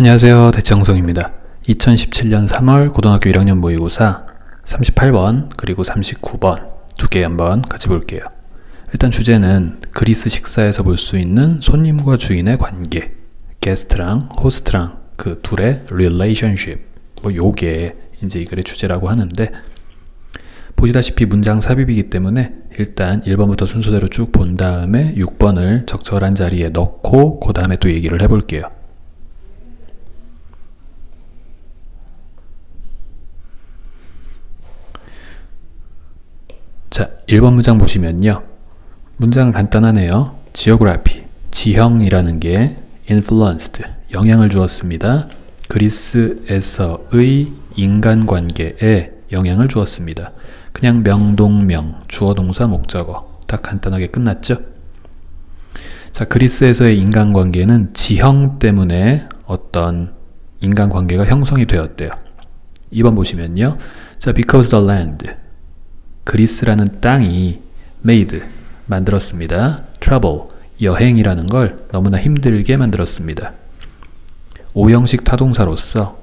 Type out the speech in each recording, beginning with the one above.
안녕하세요. 대청성입니다. 2017년 3월 고등학교 1학년 모의고사 38번 그리고 39번 두 개 한번 같이 볼게요. 일단 주제는 그리스 식사에서 볼 수 있는 손님과 주인의 관계, 게스트랑 호스트랑 그 둘의 relationship 뭐 요게 이제 이 글의 주제라고 하는데 보시다시피 문장 삽입이기 때문에 일단 1번부터 순서대로 쭉 본 다음에 6번을 적절한 자리에 넣고 그 다음에 또 얘기를 해볼게요. 자, 1번 문장 보시면요. 문장은 간단하네요. geography, 지형이라는 게 influenced, 영향을 주었습니다. 그리스에서의 인간관계에 영향을 주었습니다. 그냥 명동명, 주어동사 목적어 딱 간단하게 끝났죠? 자, 그리스에서의 인간관계는 지형 때문에 어떤 인간관계가 형성이 되었대요. 2번 보시면요. 자, because the land, 그리스라는 땅이 made 만들었습니다. travel 여행이라는 걸 너무나 힘들게 만들었습니다. 오형식 타동사로서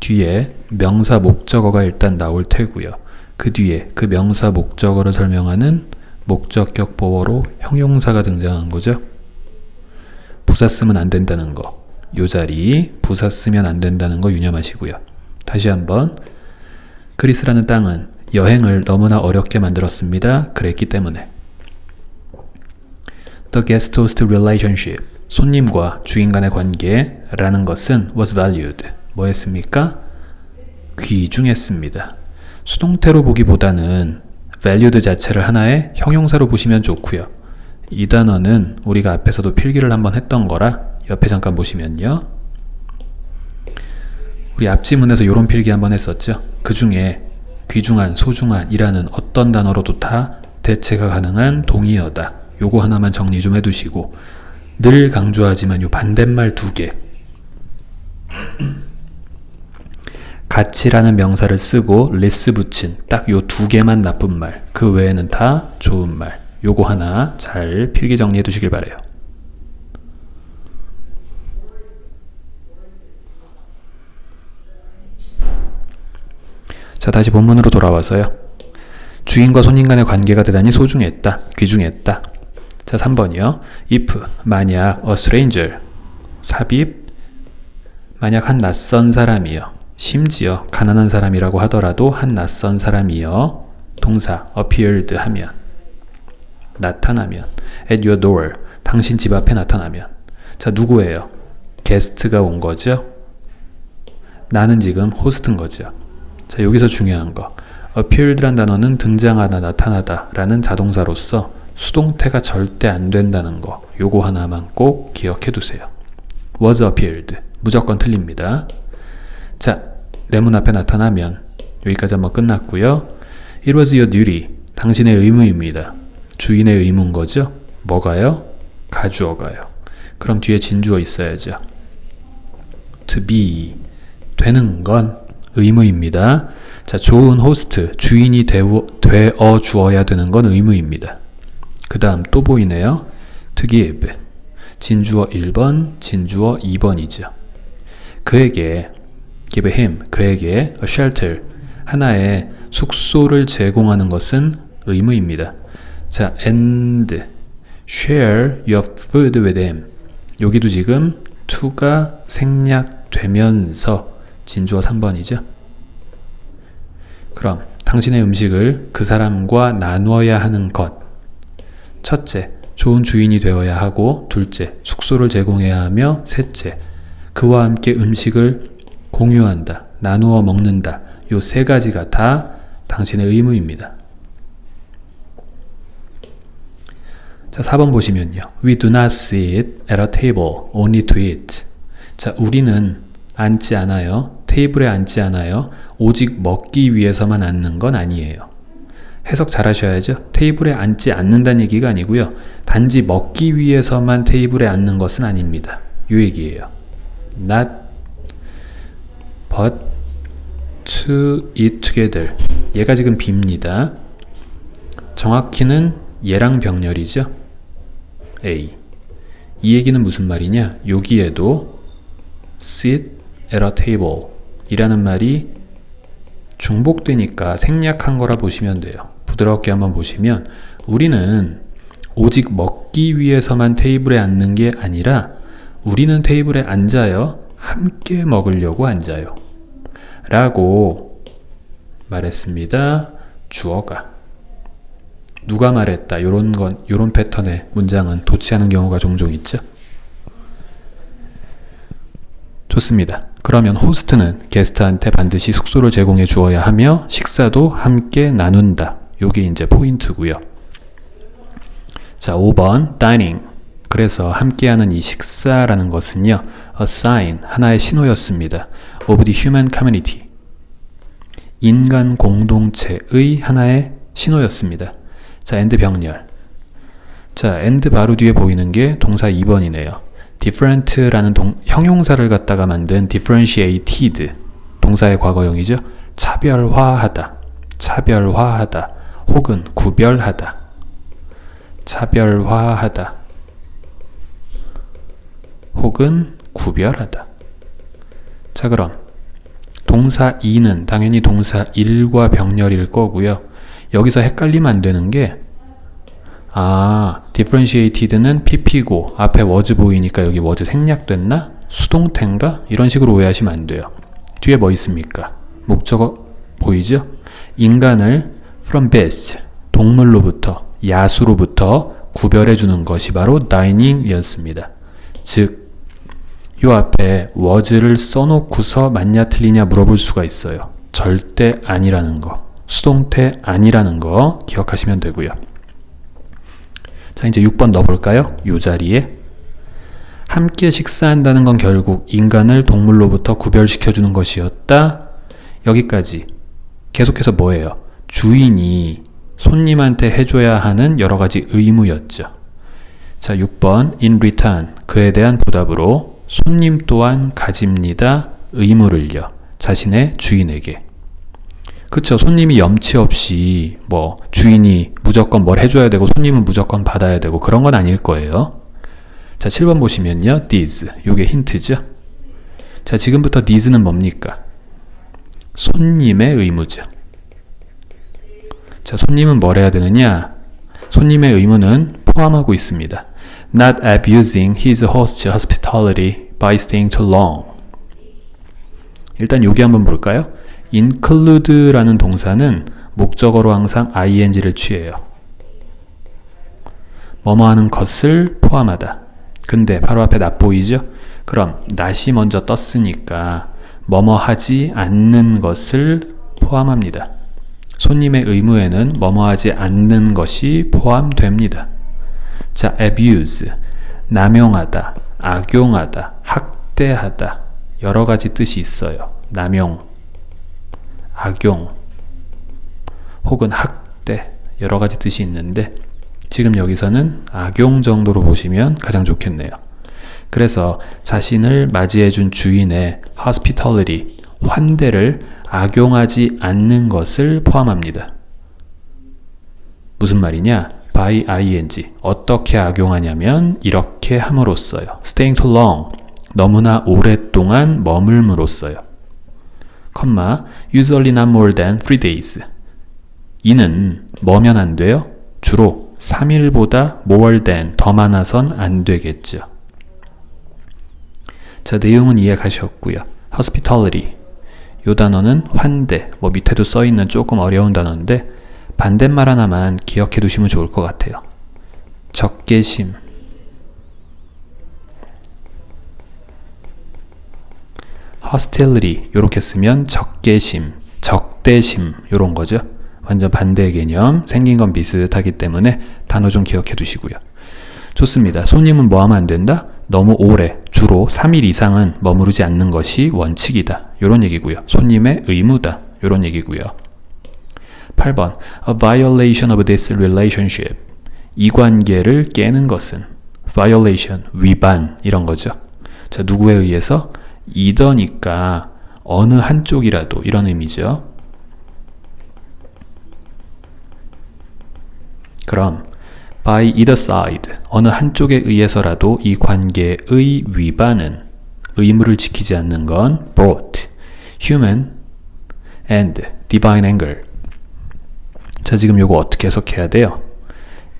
뒤에 명사 목적어가 일단 나올 테고요. 그 뒤에 그 명사 목적어를 설명하는 목적격 보어로 형용사가 등장한 거죠. 부사 쓰면 안 된다는 거. 요 자리 부사 쓰면 안 된다는 거 유념하시고요. 다시 한번 그리스라는 땅은 여행을 너무나 어렵게 만들었습니다. 그랬기 때문에. The guest host relationship. 손님과 주인 간의 관계라는 것은 was valued. 뭐였습니까? 귀중했습니다. 수동태로 보기보다는 valued 자체를 하나의 형용사로 보시면 좋고요. 이 단어는 우리가 앞에서도 필기를 한번 했던 거라 옆에 잠깐 보시면요. 우리 앞지문에서 이런 필기 한번 했었죠. 그 중에 귀중한, 소중한이라는 어떤 단어로도 다 대체가 가능한 동의어다. 요거 하나만 정리 좀 해두시고 늘 강조하지만 요 반대말 두 개. 가치라는 명사를 쓰고 레스 붙인 딱 요 두 개만 나쁜 말. 그 외에는 다 좋은 말. 요거 하나 잘 필기 정리해 두시길 바래요. 자, 다시 본문으로 돌아와서요. 주인과 손님 간의 관계가 대단히 소중했다. 귀중했다. 자, 3번이요. if 만약 a stranger 삽입 만약 한 낯선 사람이요. 심지어 가난한 사람이라고 하더라도 한 낯선 사람이요. 동사 appeared 하면 나타나면 at your door 당신 집 앞에 나타나면 자, 누구예요? 게스트가 온 거죠. 나는 지금 호스트인 거죠. 자, 여기서 중요한 거. appeared란 단어는 등장하다, 나타나다 라는 자동사로서 수동태가 절대 안 된다는 거. 요거 하나만 꼭 기억해 두세요. was appeared. 무조건 틀립니다. 자, 내 문 앞에 나타나면 여기까지 한번 끝났고요. It was your duty. 당신의 의무입니다. 주인의 의무인 거죠? 뭐가요? 가주어가요. 그럼 뒤에 진주어 있어야죠. to be. 되는 건 의무입니다. 자, 좋은 호스트, 주인이 되어, 되어 주어야 되는 건 의무입니다. 그 다음 또 보이네요. give. 진주어 1번, 진주어 2번이죠. 그에게, give him, 그에게 a shelter, 하나의 숙소를 제공하는 것은 의무입니다. 자, and share your food with him. 여기도 지금 to가 생략되면서 진주어 3번이죠. 그럼 당신의 음식을 그 사람과 나누어야 하는 것. 첫째, 좋은 주인이 되어야 하고, 둘째, 숙소를 제공해야 하며, 셋째, 그와 함께 음식을 공유한다, 나누어 먹는다. 요 세 가지가 다 당신의 의무입니다. 자, 4번 보시면요. We do not sit at a table only to eat. 자, 우리는 앉지 않아요. 테이블에 앉지 않아요. 오직 먹기 위해서만 앉는 건 아니에요. 해석 잘 하셔야죠. 테이블에 앉지 않는다는 얘기가 아니고요. 단지 먹기 위해서만 테이블에 앉는 것은 아닙니다. 이 얘기예요. Not but to eat together. 얘가 지금 B입니다. 정확히는 얘랑 병렬이죠. A. 이 얘기는 무슨 말이냐? 여기에도 sit at a table 이라는 말이 중복되니까 생략한 거라 보시면 돼요. 부드럽게 한번 보시면 우리는 오직 먹기 위해서만 테이블에 앉는 게 아니라 우리는 테이블에 앉아요. 함께 먹으려고 앉아요. 라고 말했습니다. 주어가. 누가 말했다. 요런 건, 요런 패턴의 문장은 도치하는 경우가 종종 있죠. 좋습니다. 그러면 호스트는 게스트한테 반드시 숙소를 제공해 주어야 하며 식사도 함께 나눈다. 요게 이제 포인트고요. 자, 5번 dining. 그래서 함께하는 이 식사라는 것은요. a sign, 하나의 신호였습니다. of the human community. 인간 공동체의 하나의 신호였습니다. 자, and 병렬. 자, and 바로 뒤에 보이는 게 동사 2번이네요. Different라는 동, 형용사를 갖다가 만든 differentiated 동사의 과거형이죠. 차별화하다, 차별화하다, 혹은 구별하다, 차별화하다, 혹은 구별하다. 자, 그럼 동사 2는 당연히 동사 1과 병렬일 거고요. 여기서 헷갈리면 안 되는 게 아, differentiated는 pp고 앞에 was 보이니까 여기 was 생략됐나? 수동태인가? 이런 식으로 오해하시면 안 돼요. 뒤에 뭐 있습니까? 목적어 보이죠? 인간을 from beast, 동물로부터, 야수로부터 구별해 주는 것이 바로 dining이었습니다. 즉, 요 앞에 was를 써놓고서 맞냐 틀리냐 물어볼 수가 있어요. 절대 아니라는 거, 수동태 아니라는 거 기억하시면 되고요. 자, 이제 6번 넣어볼까요? 요 자리에. 함께 식사한다는 건 결국 인간을 동물로부터 구별시켜주는 것이었다. 여기까지. 계속해서 뭐예요? 주인이 손님한테 해줘야 하는 여러 가지 의무였죠. 자, 6번. in return. 그에 대한 보답으로 손님 또한 가집니다. 의무를요. 자신의 주인에게. 그쵸. 손님이 염치 없이 뭐 주인이 무조건 뭘 해줘야 되고 손님은 무조건 받아야 되고 그런 건 아닐 거예요. 자, 7번 보시면요. these. 요게 힌트죠. 자, 지금부터 these는 뭡니까? 손님의 의무죠. 자, 손님은 뭘 해야 되느냐? 손님의 의무는 포함하고 있습니다. Not abusing his host's hospitality by staying too long. 일단 여기 한번 볼까요? Include라는 동사는 목적어로 항상 ing를 취해요. 뭐뭐 하는 것을 포함하다. 근데 바로 앞에 not 보이죠? 그럼 not이 먼저 떴으니까 뭐뭐 하지 않는 것을 포함합니다. 손님의 의무에는 뭐뭐 하지 않는 것이 포함됩니다. 자, abuse. 남용하다, 악용하다, 학대하다. 여러 가지 뜻이 있어요. 남용, 악용, 혹은 학대 여러 가지 뜻이 있는데 지금 여기서는 악용 정도로 보시면 가장 좋겠네요. 그래서 자신을 맞이해준 주인의 hospitality, 환대를 악용하지 않는 것을 포함합니다. 무슨 말이냐? by ing. 어떻게 악용하냐면 이렇게 함으로써요. staying too long. 너무나 오랫동안 머물므로써요. 컴마 usually not more than 3 days. 이는 뭐면 안 돼요? 주로 3일보다 more than 더 많아선 안 되겠죠. 자, 내용은 이해가셨고요. hospitality. 요 단어는 환대, 뭐 밑에도 써 있는 조금 어려운 단어인데 반대말 하나만 기억해 두시면 좋을 것 같아요. 적개심. Hostility 요렇게 쓰면 적개심, 적대심 요런 거죠. 완전 반대의 개념, 생긴 건 비슷하기 때문에 단어 좀 기억해 두시고요. 좋습니다. 손님은 뭐 하면 안 된다? 너무 오래, 주로 3일 이상은 머무르지 않는 것이 원칙이다. 요런 얘기고요. 손님의 의무다. 요런 얘기고요. 8번. A violation of this relationship. 이 관계를 깨는 것은 violation, 위반 이런 거죠. 자, 누구에 의해서? 이더니까 어느 한쪽이라도 이런 의미죠. 그럼 by either side 어느 한쪽에 의해서라도 이 관계의 위반은 의무를 지키지 않는 건 both human and divine anger. 자, 지금 요거 어떻게 해석해야 돼요?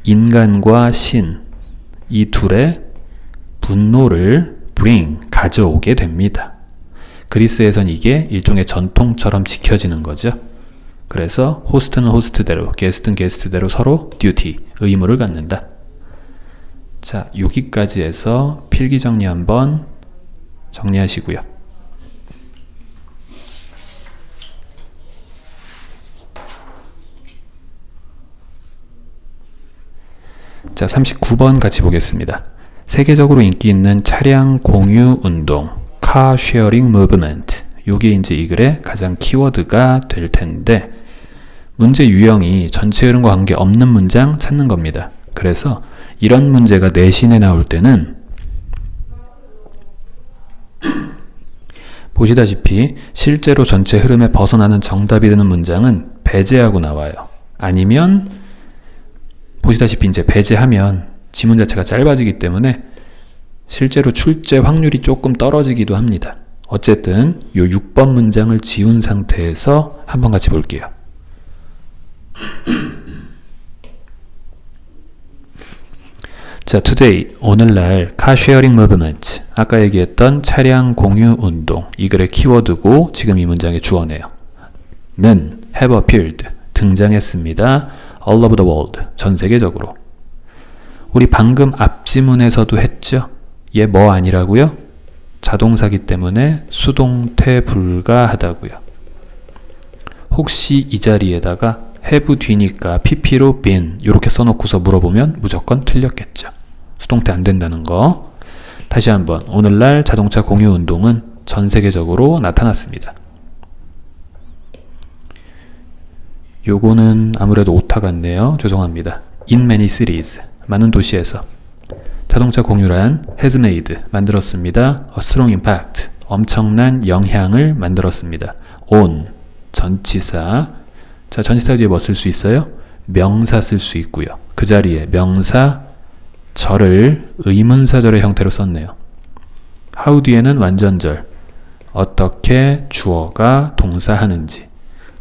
인간과 신, 이 둘의 분노를 bring, 가져오게 됩니다. 그리스에선 이게 일종의 전통처럼 지켜지는 거죠. 그래서 호스트는 호스트대로, 게스트는 게스트대로 서로 듀티, 의무를 갖는다. 자, 여기까지 해서 필기 정리 한번 정리하시고요. 자, 39번 같이 보겠습니다. 세계적으로 인기 있는 차량 공유 운동, car sharing movement. 요게 이제 이 글의 가장 키워드가 될 텐데, 문제 유형이 전체 흐름과 관계 없는 문장 찾는 겁니다. 그래서 이런 문제가 내신에 나올 때는 보시다시피 실제로 전체 흐름에 벗어나는 정답이 되는 문장은 배제하고 나와요. 아니면 보시다시피 이제 배제하면 지문 자체가 짧아지기 때문에 실제로 출제 확률이 조금 떨어지기도 합니다. 어쨌든 요 6번 문장을 지운 상태에서 한번 같이 볼게요. 자, today 오늘날 카쉐어링 무브먼트 아까 얘기했던 차량 공유 운동 이 글의 키워드고 지금 이 문장의 주어네요. 는 have appeared 등장했습니다. all over the world 전 세계적으로. 우리 방금 앞 지문에서도 했죠. 얘 뭐 아니라고요? 자동사기 때문에 수동태 불가하다고요. 혹시 이 자리에다가 have 뒤니까 pp로 been 이렇게 써놓고서 물어보면 무조건 틀렸겠죠. 수동태 안 된다는 거. 다시 한번 오늘날 자동차 공유 운동은 전 세계적으로 나타났습니다. 요거는 아무래도 오타 같네요. 죄송합니다. In many cities 많은 도시에서 자동차 공유란 made 만들었습니다. Strong impact 엄청난 영향을 만들었습니다. on 전치사 자 전치사 뒤에 뭐 쓸 수 있어요? 명사 쓸 수 있고요. 그 자리에 명사 절을 의문사절의 형태로 썼네요. how 뒤에는 완전절 어떻게 주어가 동사하는지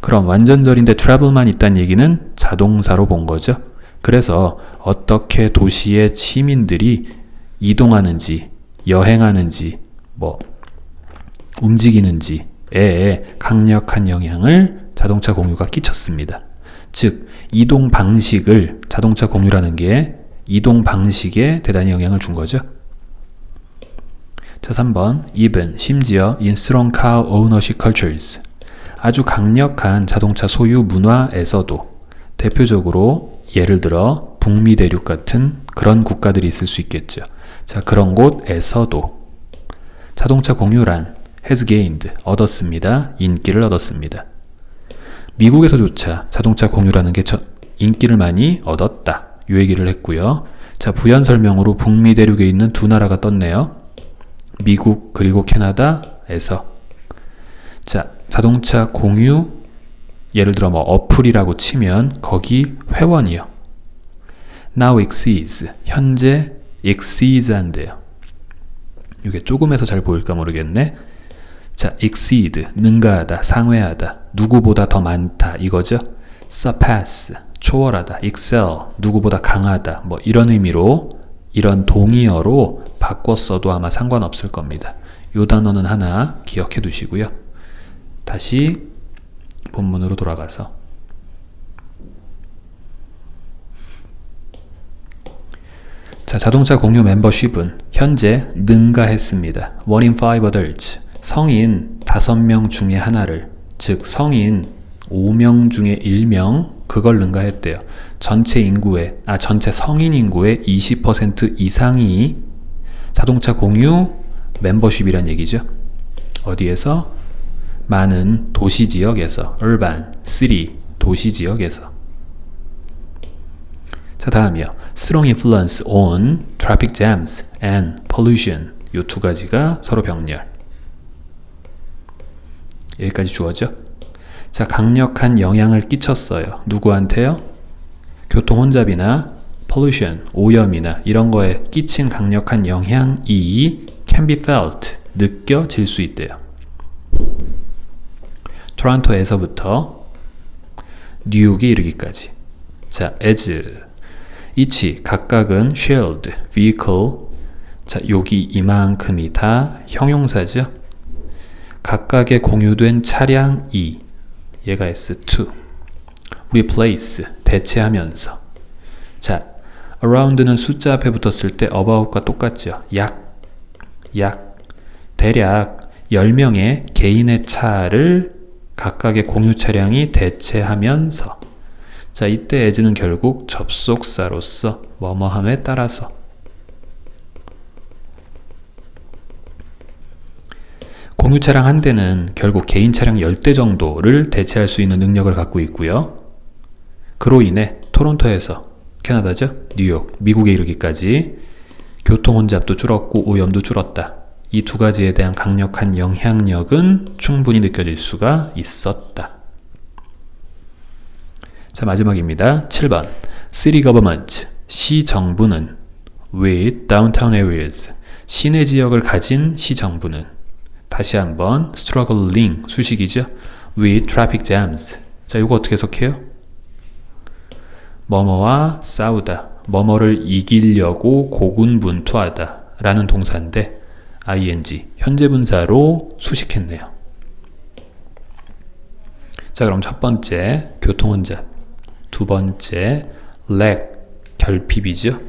그럼 완전절인데 travel만 있다는 얘기는 자동사로 본 거죠. 그래서 어떻게 도시의 시민들이 이동하는지, 여행하는지, 뭐, 움직이는지에 강력한 영향을 자동차 공유가 끼쳤습니다. 즉, 이동 방식을 자동차 공유라는 게 이동 방식에 대단히 영향을 준 거죠. 자, 3번. even, 심지어 in strong car ownership cultures. 아주 강력한 자동차 소유 문화에서도 대표적으로 예를 들어 북미 대륙 같은 그런 국가들이 있을 수 있겠죠. 자, 그런 곳에서도 자동차 공유란 has gained 얻었습니다. 인기를 얻었습니다. 미국에서조차 자동차 공유라는 게 인기를 많이 얻었다. 요 얘기를 했고요. 자, 부연 설명으로 북미 대륙에 있는 두 나라가 떴네요. 미국 그리고 캐나다에서 자, 자동차 공유 예를 들어 뭐 어플이라고 치면 거기 회원이요. now exceeds 현재 exceeds 한대요. 이게 조금해서 잘 보일까 모르겠네. 자, exceed 능가하다, 상회하다, 누구보다 더 많다 이거죠. surpass 초월하다, excel 누구보다 강하다 뭐 이런 의미로 이런 동의어로 바꿨어도 아마 상관없을 겁니다. 요 단어는 하나 기억해 두시고요. 다시 본문으로 돌아가서 자, 자동차 공유 멤버십은 현재 능가했습니다. One in five adults. 성인 5명 중에 하나를, 즉 성인 5명 중에 1명 그걸 능가했대요. 전체 인구의 아 전체 성인 인구의 20% 이상이 자동차 공유 멤버십이란 얘기죠. 어디에서? 많은 도시 지역에서 urban, city, 도시 지역에서 자 다음이요. strong influence on traffic jams and pollution 요 두 가지가 서로 병렬 여기까지 주어져 자 강력한 영향을 끼쳤어요. 누구한테요? 교통 혼잡이나 pollution, 오염이나 이런 거에 끼친 강력한 영향이 can be felt 느껴질 수 있대요. 토론토에서부터 뉴욕에 이르기까지. 자, as each 각각은 shared vehicle 자, 여기 이만큼이 다 형용사죠. 각각의 공유된 차량이 얘가 S2 replace 대체하면서 자 around는 숫자 앞에 붙었을 때 about과 똑같죠. 약, 약 대략 10명의 개인의 차를 각각의 공유 차량이 대체하면서 자 이때 as는 결국 접속사로서 뭐뭐함에 따라서 공유 차량 한 대는 결국 개인 차량 10대 정도를 대체할 수 있는 능력을 갖고 있고요. 그로 인해 토론토에서 캐나다죠. 뉴욕, 미국에 이르기까지 교통 혼잡도 줄었고 오염도 줄었다. 이 두 가지에 대한 강력한 영향력은 충분히 느껴질 수가 있었다. 자, 마지막입니다. 7번. City government, 시 정부는 with downtown areas, 시내 지역을 가진 시 정부는 다시 한번 struggling 수식이죠. with traffic jams. 자, 이거 어떻게 해석해요? 뭐뭐와 싸우다. 뭐뭐를 이기려고 고군분투하다. 라는 동사인데 ing 현재 분사로 수식했네요. 자, 그럼 첫 번째 교통 혼잡. 두 번째 lag 결핍이죠.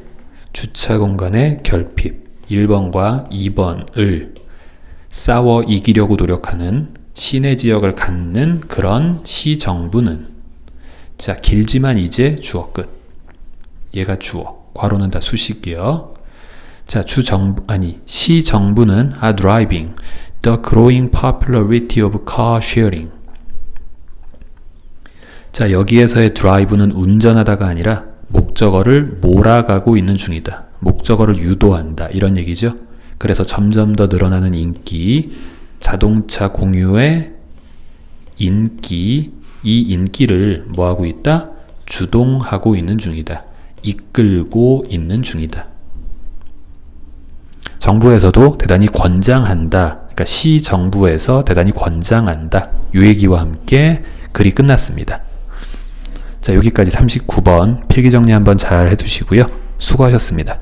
주차 공간의 결핍. 1번과 2번을 싸워 이기려고 노력하는 시내 지역을 갖는 그런 시정부는 자 길지만 이제 주어 끝 얘가 주어 괄호는 다 수식이요 자 주 정부 아니 시 정부는 are driving the growing popularity of car sharing 자 여기에서의 드라이브는 운전하다가 아니라 목적어를 몰아가고 있는 중이다 목적어를 유도한다 이런 얘기죠 그래서 점점 더 늘어나는 인기, 자동차 공유의 인기, 이 인기를 뭐하고 있다? 주동하고 있는 중이다. 이끌고 있는 중이다. 정부에서도 대단히 권장한다. 그러니까 시 정부에서 대단히 권장한다. 요 얘기와 함께 글이 끝났습니다. 자, 여기까지 39번 필기 정리 한번 잘 해두시고요. 수고하셨습니다.